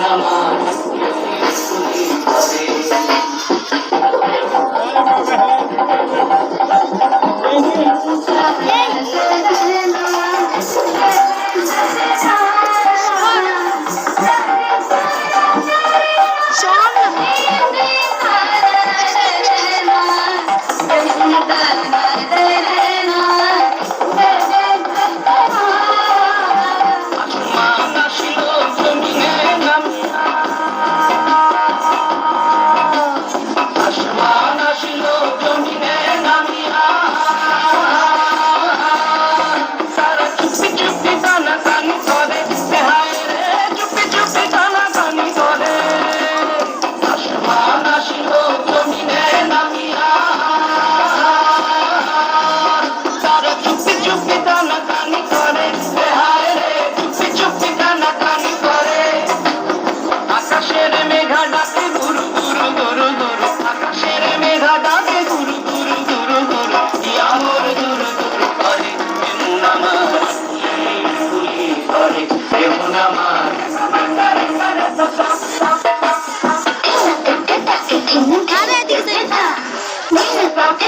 আমার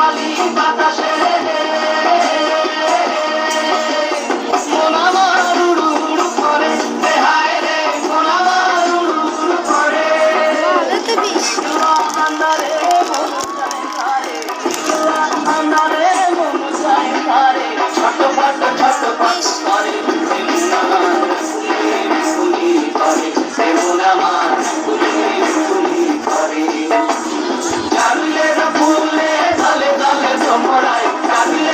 বালি বাতাসে Pull it. সম্পদায়